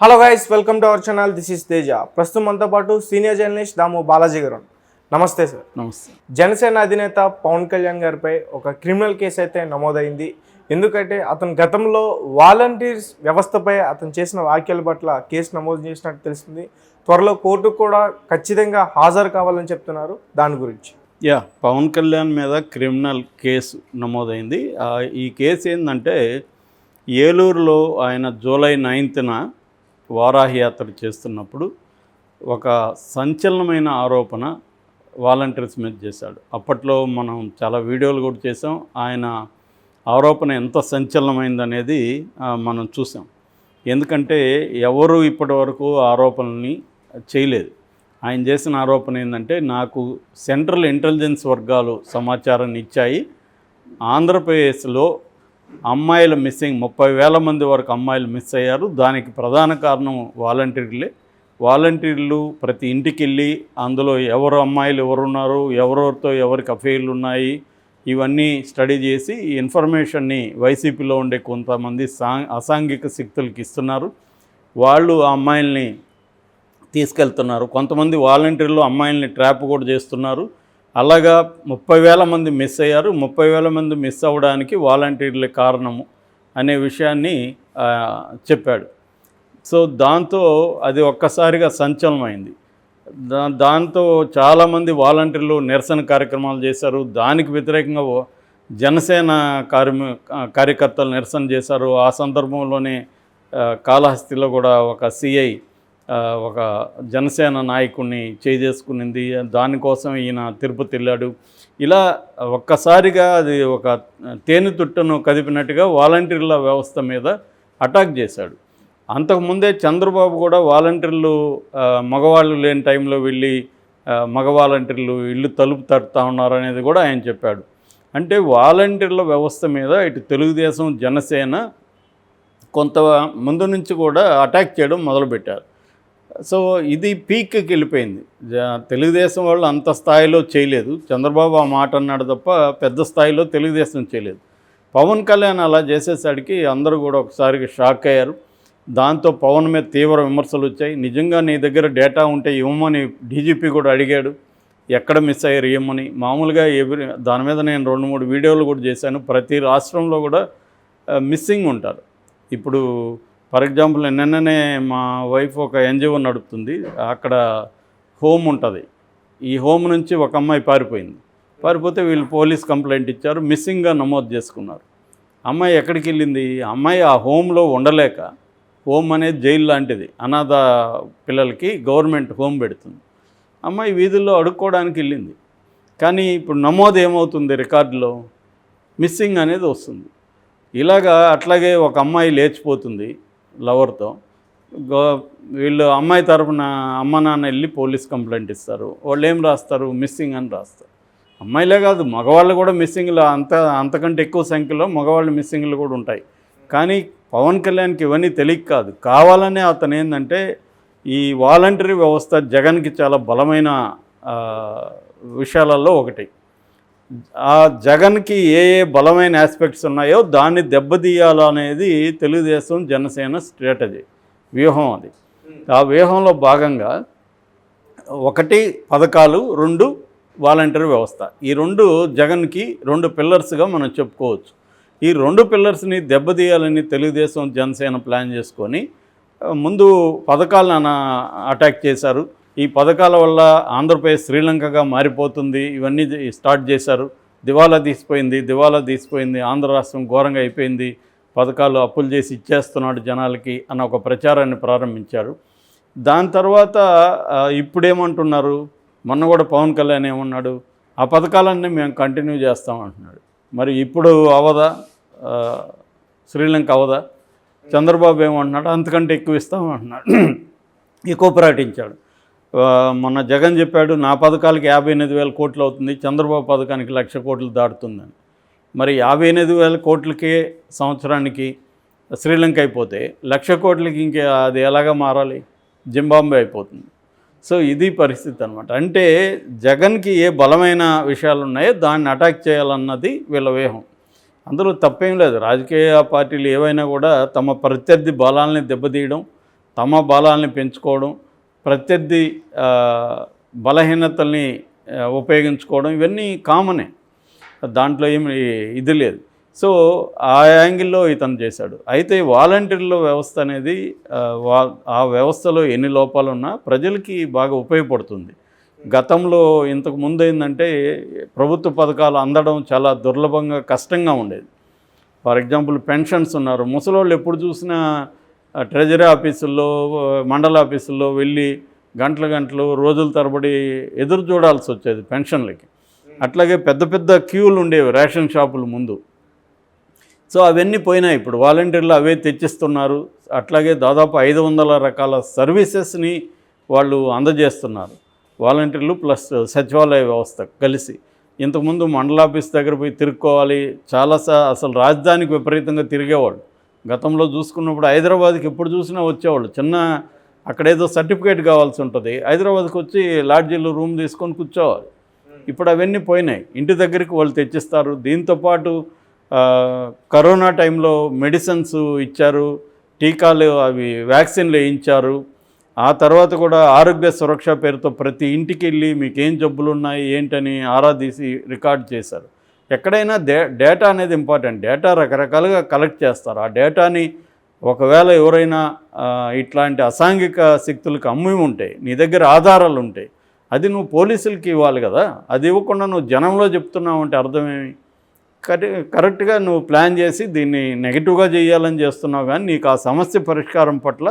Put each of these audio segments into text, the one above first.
Hello guys welcome to our channel this is Teja ప్రస్తుతం మనతో పాటు సీనియర్ జర్నలిస్ట్ దాము బాలాజీ గారు. నమస్తే సార్. నమస్తే. జనసేన అధినేత పవన్ కళ్యాణ్ గారిపై ఒక క్రిమినల్ కేసు అయితే నమోదైంది. ఎందుకంటే అతను గతంలో వాలంటీర్స్ వ్యవస్థపై అతను చేసిన వ్యాఖ్యల పట్ల కేసు నమోదు చేసినట్టు తెలిసింది త్వరలో కోర్టు కూడా ఖచ్చితంగా హాజరు కావాలని చెప్తున్నారు. దాని గురించి. యా పవన్ కళ్యాణ్ మీద క్రిమినల్ కేసు నమోదైంది. ఈ కేసు ఏంటంటే ఏలూరులో ఆయన జూలై నైన్త్న వారాహియాత్ర చేస్తున్నప్పుడు ఒక సంచలనమైన ఆరోపణ వాలంటీర్స్ మీద చేశాడు. అప్పట్లో మనం చాలా వీడియోలు కూడా చేసాం ఆయన ఆరోపణ ఎంత సంచలనమైందనేది మనం చూసాం ఎందుకంటే ఎవరు ఇప్పటి వరకు ఆరోపణల్ని చేయలేదు. ఆయన చేసిన ఆరోపణ ఏంటంటే నాకు సెంట్రల్ ఇంటెలిజెన్స్ వర్గాలు సమాచారాన్ని ఇచ్చాయి. ఆంధ్రప్రదేశ్లో అమ్మాయిల మిస్సింగ్ ముప్పై వేల మంది వరకు అమ్మాయిలు మిస్ అయ్యారు. దానికి ప్రధాన కారణం వాలంటీర్లే. వాలంటీర్లు ప్రతి ఇంటికి వెళ్ళి అందులో ఎవరు అమ్మాయిలు ఎవరున్నారు ఎవరెవరితో ఎవరికి అఫైర్లు ఉన్నాయి ఇవన్నీ స్టడీ చేసి ఈ ఇన్ఫర్మేషన్ని వైసీపీలో ఉండే కొంతమంది సా అసాంఘిక శక్తులకి ఇస్తున్నారు. వాళ్ళు ఆ అమ్మాయిల్ని తీసుకెళ్తున్నారు. కొంతమంది వాలంటీర్లు అమ్మాయిల్ని ట్రాప్ కూడా చేస్తున్నారు. అలాగా ముప్పై వేల మంది మిస్ అయ్యారు. ముప్పై వేల మంది మిస్ అవ్వడానికి వాలంటీర్లే కారణము అనే విషయాన్ని చెప్పాడు. సో దాంతో అది ఒక్కసారిగా సంచలనమైంది. దా దాంతో చాలామంది వాలంటీర్లు నిరసన కార్యక్రమాలు చేశారు. దానికి వ్యతిరేకంగా జనసేన కార్మి కార్యకర్తలు నిరసన చేశారు. ఆ సందర్భంలోనే కాళహస్తిలో కూడా ఒక సిఐ ఒక జనసేన నాయకుడిని చేసుకునింది. దానికోసం ఈయన తిరుపతి వెళ్ళాడు. ఇలా ఒక్కసారిగా అది ఒక తేనె తుట్టను కదిపినట్టుగా వాలంటీర్ల వ్యవస్థ మీద అటాక్ చేశాడు. అంతకుముందే చంద్రబాబు కూడా వాలంటీర్లు మగవాళ్ళు లేని టైంలో వెళ్ళి మగ వాలంటీర్లు ఇల్లు తలుపు తడుతూ ఉన్నారు అనేది కూడా ఆయన చెప్పాడు. అంటే వాలంటీర్ల వ్యవస్థ మీద ఇటు తెలుగుదేశం జనసేన కొంత ముందు నుంచి కూడా అటాక్ చేయడం మొదలుపెట్టారు. సో ఇది పీక్కి వెళ్ళిపోయింది. తెలుగుదేశం వాళ్ళు అంత స్థాయిలో చేయలేదు. చంద్రబాబు ఆ మాట అన్నాడు తప్ప పెద్ద స్థాయిలో తెలుగుదేశం చేయలేదు. పవన్ కళ్యాణ్ అలా చేసేసరికి అందరూ కూడా ఒకసారిగా షాక్ అయ్యారు. దాంతో పవన్ మీద తీవ్ర విమర్శలు వచ్చాయి. నిజంగా నీ దగ్గర డేటా ఉంటే ఇవ్వమని డీజీపీ కూడా అడిగాడు. ఎక్కడ మిస్ అయ్యారు ఇవ్వమని. మామూలుగా ఎవరి దాని మీద నేను రెండు మూడు వీడియోలు కూడా చేశాను. ప్రతి రాష్ట్రంలో కూడా మిస్సింగ్ ఉంటారు. ఇప్పుడు ఫర్ ఎగ్జాంపుల్ నిన్ననే మా వైఫ్ ఒక ఎన్జిఓ నడుపుతుంది. అక్కడ హోమ్ ఉంటుంది. ఈ హోమ్ నుంచి ఒక అమ్మాయి పారిపోయింది. పారిపోతే వీళ్ళు పోలీస్ కంప్లైంట్ ఇచ్చారు. మిస్సింగ్గా నమోదు చేసుకున్నారు. అమ్మాయి ఎక్కడికి వెళ్ళింది? అమ్మాయి ఆ హోమ్లో ఉండలేక హోమ్ అనేది జైలు లాంటిది. అనాథ పిల్లలకి గవర్నమెంట్ హోమ్ పెడుతుంది. అమ్మాయి వీధుల్లో అడుక్కోవడానికి వెళ్ళింది. కానీ ఇప్పుడు నమోదు ఏమవుతుంది రికార్డులో? మిస్సింగ్ అనేది వస్తుంది. ఇలాగా అట్లాగే ఒక అమ్మాయి లేచిపోతుంది. లవర్తో. గో వీళ్ళు అమ్మాయి తరపున అమ్మ నాన్న వెళ్ళి పోలీస్ కంప్లైంట్ ఇస్తారు. వాళ్ళు ఏం రాస్తారు? మిస్సింగ్ అని రాస్తారు. అమ్మాయిలే కాదు మగవాళ్ళు కూడా మిస్సింగ్లు అంత అంతకంటే ఎక్కువ సంఖ్యలో మగవాళ్ళు మిస్సింగ్లు కూడా ఉంటాయి. కానీ పవన్ కళ్యాణ్కి ఇవన్నీ తెలియక కాదు. కావాలనే అతను ఏంటంటే ఈ వాలంటరీ వ్యవస్థ జగన్కి చాలా బలమైన విషయాలలో ఒకటి. ఆ జగన్కి ఏ ఏ బలమైన ఆస్పెక్ట్స్ ఉన్నాయో దాన్ని దెబ్బతీయాలనేది తెలుగుదేశం జనసేన స్ట్రాటజీ వ్యూహం అది. ఆ వ్యూహంలో భాగంగా ఒకటి పథకాలు రెండు వాలంటీర్ వ్యవస్థ. ఈ రెండు జగన్కి రెండు పిల్లర్స్గా మనం చెప్పుకోవచ్చు. ఈ రెండు పిల్లర్స్ని దెబ్బతీయాలని తెలుగుదేశం జనసేన ప్లాన్ చేసుకొని ముందు పథకాలను అటాక్ చేశారు. ఈ పథకాల వల్ల ఆంధ్రప్రదేశ్ శ్రీలంకగా మారిపోతుంది. ఇవన్నీ స్టార్ట్ చేశారు. దివాలా తీసిపోయింది దివాలా తీసిపోయింది ఆంధ్ర రాష్ట్రం ఘోరంగా అయిపోయింది. పథకాలు అప్పులు చేసి ఇచ్చేస్తున్నాడు జనాలకి అన్న ఒక ప్రచారాన్ని ప్రారంభించారు. దాని తర్వాత ఇప్పుడేమంటున్నారు? మొన్న కూడా పవన్ కళ్యాణ్ ఏమన్నాడు? ఆ పథకాలన్నీ మేము కంటిన్యూ చేస్తాం అంటున్నాడు. మరి ఇప్పుడు అవదా శ్రీలంక అవదా చంద్రబాబు ఏమంటున్నాడు అంతకంటే ఎక్కువ ఇస్తాం అంటున్నాడు. ఎక్కువ ప్రకటించాడు. మొన్న జగన్ చెప్పాడు నా పథకాలకి యాభై ఎనిమిది వేల కోట్లు అవుతుంది చంద్రబాబు పథకానికి లక్ష కోట్లు దాటుతుందని. మరి యాభై ఎనిమిది వేల కోట్లకే సంవత్సరానికి శ్రీలంక అయిపోతే లక్ష కోట్లకి ఇంకా అది ఎలాగా మారాలి? జింబాంబే అయిపోతుంది. సో ఇది పరిస్థితి అనమాట అంటే జగన్కి ఏ బలమైన విషయాలు ఉన్నాయో దాన్ని అటాక్ చేయాలన్నది వీళ్ళ వ్యూహం. అందులో తప్పేం లేదు. రాజకీయ పార్టీలు ఏవైనా కూడా తమ ప్రత్యర్థి బలాల్ని దెబ్బతీయడం తమ బలాల్ని పెంచుకోవడం ప్రత్యర్థి బలహీనతల్ని ఉపయోగించుకోవడం ఇవన్నీ కామనే. దాంట్లో ఏమి ఇది లేదు. సో ఆ యాంగిల్లో ఇతను చేశాడు. అయితే వాలంటీర్ల వ్యవస్థ అనేది ఆ, వా ఆ వ్యవస్థలో ఎన్ని లోపాలు ఉన్నా ప్రజలకి బాగా ఉపయోగపడుతుంది. గతంలో ఇంతకు ముందు ఏంటంటే ప్రభుత్వ పథకాలు అందడం చాలా దుర్లభంగా కష్టంగా ఉండేది. ఫర్ ఎగ్జాంపుల్ పెన్షన్స్ ఉన్నారు. ముసలోళ్ళు ఎప్పుడు చూసినా ట్రెజరీ ఆఫీసుల్లో మండల ఆఫీసుల్లో వెళ్ళి గంటల గంటలు రోజుల తరబడి ఎదురు చూడాల్సి వచ్చేది పెన్షన్లకి. అట్లాగే పెద్ద పెద్ద క్యూలు ఉండేవి రేషన్ షాపుల ముందు. సో అవన్నీ పోయినాయి. ఇప్పుడు వాలంటీర్లు అవే తెచ్చిస్తున్నారు. అట్లాగే దాదాపు ఐదు వందల రకాల సర్వీసెస్ని వాళ్ళు అందజేస్తున్నారు. వాలంటీర్లు ప్లస్ సచివాలయ వ్యవస్థ కలిసి. ఇంతకుముందు మండలాఫీస్ దగ్గర పోయి తిరుక్కోవాలి. చాలా అసలు రాజధానికి విపరీతంగా తిరిగేవాళ్ళు. గతంలో చూసుకున్నప్పుడు హైదరాబాద్కి ఎప్పుడు చూసినా వచ్చేవాళ్ళు. చిన్న అక్కడేదో సర్టిఫికేట్ కావాల్సి ఉంటుంది. హైదరాబాద్కి వచ్చి లాడ్జీలు రూమ్ తీసుకొని కూర్చోవాలి. ఇప్పుడు అవన్నీ పోయినాయి. ఇంటి దగ్గరికి వాళ్ళు తెచ్చిస్తారు. దీంతోపాటు కరోనా టైంలో మెడిసిన్స్ ఇచ్చారు. టీకాలు అవి వ్యాక్సిన్లు వేయించారు. ఆ తర్వాత కూడా ఆరోగ్య సురక్ష పేరుతో ప్రతి ఇంటికి వెళ్ళి మీకు ఏం జబ్బులు ఉన్నాయి ఏంటని ఆరా తీసి రికార్డ్ చేశారు. ఎక్కడైనా డే డేటా అనేది ఇంపార్టెంట్. డేటా రకరకాలుగా కలెక్ట్ చేస్తారు. ఆ డేటాని ఒకవేళ ఎవరైనా ఇట్లాంటి అసాంఘిక శక్తులకు అమ్మి ఉంటాయి నీ దగ్గర ఆధారాలు ఉంటాయి అది నువ్వు పోలీసులకి ఇవ్వాలి కదా. అది ఇవ్వకుండా నువ్వు జనంలో చెప్తున్నావు అంటే అర్థమేమి కరెక్ట్గా నువ్వు ప్లాన్ చేసి దీన్ని నెగిటివ్గా చేయాలని చేస్తున్నావు కానీ నీకు ఆ సమస్య పరిష్కారం పట్ల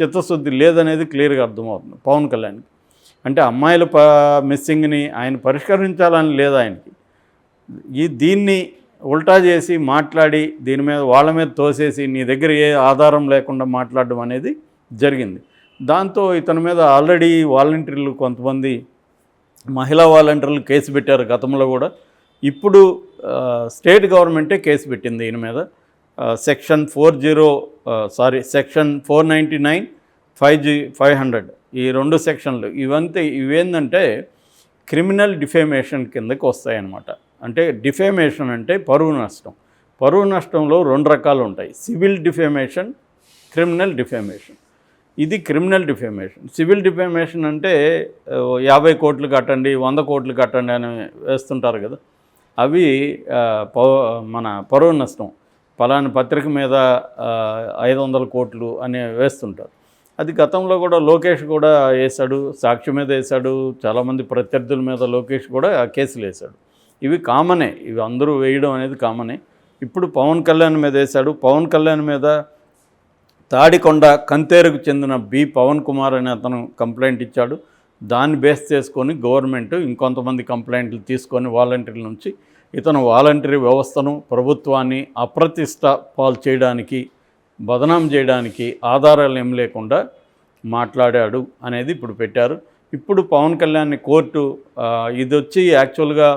చిత్తశుద్ధి లేదనేది క్లియర్గా అర్థమవుతుంది పవన్ కళ్యాణ్కి. అంటే అమ్మాయిల ప మిస్సింగ్ని ఆయన పరిష్కరించాలని లేదు ఆయనకి? ఈ దీన్ని ఉల్టా చేసి మాట్లాడి దీని మీద వాళ్ళ మీద తోసేసి నీ దగ్గర ఏ ఆధారం లేకుండా మాట్లాడడం అనేది జరిగింది. దాంతో ఇతని మీద ఆల్రెడీ వాలంటీర్లు కొంతమంది మహిళా వాలంటీర్లు కేసు పెట్టారు గతంలో కూడా. ఇప్పుడు స్టేట్ గవర్నమెంటే కేసు పెట్టింది దీని మీద. Section four zero sorry section four ninety nine five G five hundred ఈ రెండు సెక్షన్లు ఇవంతా ఇవేంటంటే క్రిమినల్ డిఫేమేషన్ కిందకి వస్తాయన్నమాట. అంటే డిఫేమేషన్ అంటే పరువు నష్టం. పరువు నష్టంలో రెండు రకాలు ఉంటాయి. Civil defamation criminal defamation. ఇది క్రిమినల్ డిఫేమేషన్. సివిల్ డిఫేమేషన్ అంటే యాభై కోట్లు కట్టండి వంద కోట్లు కట్టండి అని వేస్తుంటారు కదా. అవి మన పరువు నష్టం. పలాని పత్రిక మీద ఐదు వందల కోట్లు అని వేస్తుంటారు. అది గతంలో కూడా లోకేష్ కూడా వేశాడు సాక్షి మీద వేశాడు చాలామంది ప్రత్యర్థుల మీద లోకేష్ కూడా కేసులు వేశాడు. ఇవి కామనే ఇవి అందరూ వేయడం అనేది కామనే. ఇప్పుడు పవన్ కళ్యాణ్ మీద వేశాడు. పవన్ కళ్యాణ్ మీద తాడికొండ కంతేరుకు చెందిన బి పవన్ కుమార్ అనే అతను కంప్లైంట్ ఇచ్చాడు. దాన్ని బేస్ చేసుకొని గవర్నమెంట్ ఇంకొంతమంది కంప్లైంట్లు తీసుకొని వాలంటీర్ల నుంచి ఇతను వాలంటరీ వ్యవస్థను ప్రభుత్వాన్ని అప్రతిష్ట పాలు చేయడానికి బదనాం చేయడానికి ఆధారాలు ఏం లేకుండా మాట్లాడాడు అనేది ఇప్పుడు పెట్టారు. ఇప్పుడు పవన్ కళ్యాణ్ని కోర్టు ఇది వచ్చి యాక్చువల్గా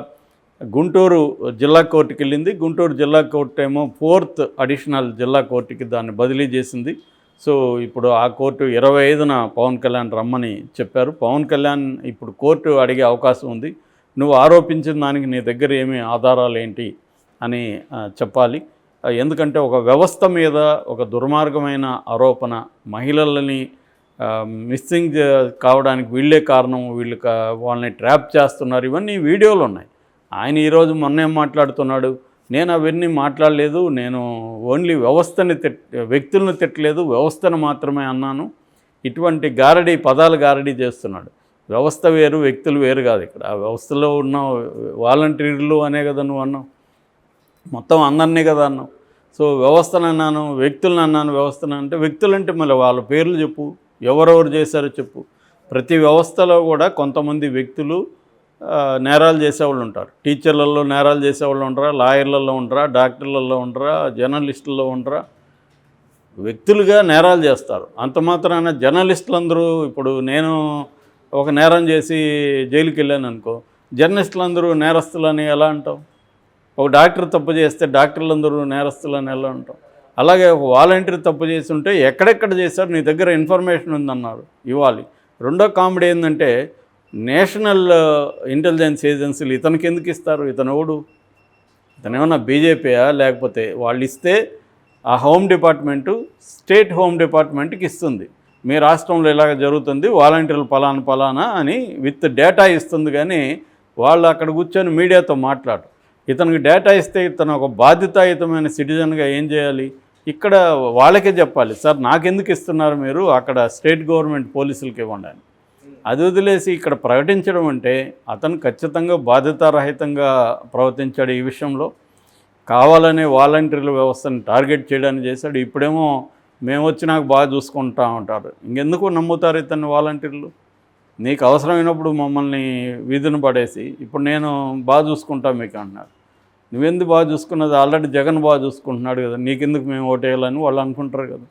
గుంటూరు జిల్లా కోర్టుకి వెళ్ళింది. గుంటూరు జిల్లా కోర్టు ఏమో ఫోర్త్ అడిషనల్ జిల్లా కోర్టుకి దాన్ని బదిలీ చేసింది. సో ఇప్పుడు ఆ కోర్టు ఇరవై ఐదున పవన్ కళ్యాణ్ రమ్మని చెప్పారు. పవన్ కళ్యాణ్ ఇప్పుడు కోర్టు అడిగే అవకాశం ఉంది. నువ్వు ఆరోపించిన దానికి నీ దగ్గర ఏమి ఆధారాలు ఏంటి అని చెప్పాలి. ఎందుకంటే ఒక వ్యవస్థ మీద ఒక దుర్మార్గమైన ఆరోపణ మహిళలని మిస్సింగ్ కావడానికి వీళ్ళే కారణం. వీళ్ళు కా- వాళ్ళని ట్రాప్ చేస్తున్నారు. ఇవన్నీ వీడియోలు ఉన్నాయి. ఆయన ఈరోజు మొన్నేం మాట్లాడుతున్నాడు. నేను అవన్నీ మాట్లాడలేదు. నేను ఓన్లీ వ్యవస్థని తిట్ వ్యక్తులను తిట్టలేదు. వ్యవస్థను మాత్రమే అన్నాను. ఇటువంటి గారడీ పదాలు గారడీ చేస్తున్నాడు. వ్యవస్థ వేరు వ్యక్తులు వేరు కాదు ఇక్కడ. ఆ వ్యవస్థలో ఉన్న వాలంటీర్లు అనే కదా నువ్వు అన్నావు. మొత్తం అందరినీ కదా అన్నావు. సో వ్యవస్థను అన్నాను వ్యక్తులను అన్నాను వ్యవస్థను అంటే వ్యక్తులు అంటే మళ్ళీ వాళ్ళ పేర్లు చెప్పు. ఎవరెవరు చేశారో చెప్పు. ప్రతి వ్యవస్థలో కూడా కొంతమంది వ్యక్తులు నేరాలు చేసేవాళ్ళు ఉంటారు. టీచర్లలో నేరాలు చేసేవాళ్ళు ఉంటారా లాయర్లలో ఉంటారా డాక్టర్లలో ఉంటారా జర్నలిస్టుల్లో ఉంటారా వ్యక్తులుగా నేరాలు చేస్తారు. అంత మాత్రాన జర్నలిస్టులందరూ ఇప్పుడు నేను ఒక నేరం చేసి జైలుకి వెళ్ళాను అనుకో జర్నలిస్టులందరూ నేరస్తులని ఎలా అంటాం ఒక డాక్టర్ తప్పు చేస్తే డాక్టర్లందరూ నేరస్తులని ఎలా అంటాం అలాగే ఒక వాలంటీర్ తప్పు చేసి ఉంటే ఎక్కడెక్కడ చేశారు? నీ దగ్గర ఇన్ఫర్మేషన్ ఉందన్నారు ఇవ్వాలి. రెండో కామెడీ ఏంటంటే నేషనల్ uh, ఇంటెలిజెన్స్ ఏజెన్సీలు ఇతనికి ఎందుకు ఇస్తారు? ఇతను ఎవడు ఇతను ఏమన్నా బీజేపీయా? లేకపోతే వాళ్ళు ఇస్తే ఆ హోమ్ డిపార్ట్మెంటు స్టేట్ హోమ్ డిపార్ట్మెంట్కి ఇస్తుంది. మీ రాష్ట్రంలో ఇలాగ జరుగుతుంది వాలంటీర్లు పలానా పలానా అని విత్ డేటా ఇస్తుంది కానీ వాళ్ళు అక్కడ కూర్చొని మీడియాతో మాట్లాడు ఇతనికి డేటా ఇస్తే ఇతను ఒక బాధ్యతాయుతమైన సిటిజన్గా ఏం చేయాలి? ఇక్కడ వాళ్ళకే చెప్పాలి. సార్ నాకెందుకు ఇస్తున్నారు మీరు? అక్కడ స్టేట్ గవర్నమెంట్ పోలీసులకి ఇవ్వండి అది వదిలేసి ఇక్కడ ప్రకటించడం అంటే అతను ఖచ్చితంగా బాధ్యతారహితంగా ప్రవర్తించాడు ఈ విషయంలో. కావాలనే వాలంటీర్ల వ్యవస్థను టార్గెట్ చేయడానికి చేశాడు. ఇప్పుడేమో మేము వచ్చినాక బాగా చూసుకుంటా ఉంటారు. ఇంకెందుకు నమ్ముతారు ఇతన్ని వాలంటీర్లు? నీకు అవసరమైనప్పుడు మమ్మల్ని వీధిని పడేసి ఇప్పుడు నేను బాగా చూసుకుంటా మీకు అంటున్నారు. నువ్వెందుకు బాగా చూసుకున్నది? ఆల్రెడీ జగన్ బాగా చూసుకుంటున్నాడు కదా. నీకెందుకు మేము ఓటేయాలని వాళ్ళు అనుకుంటారు కదా.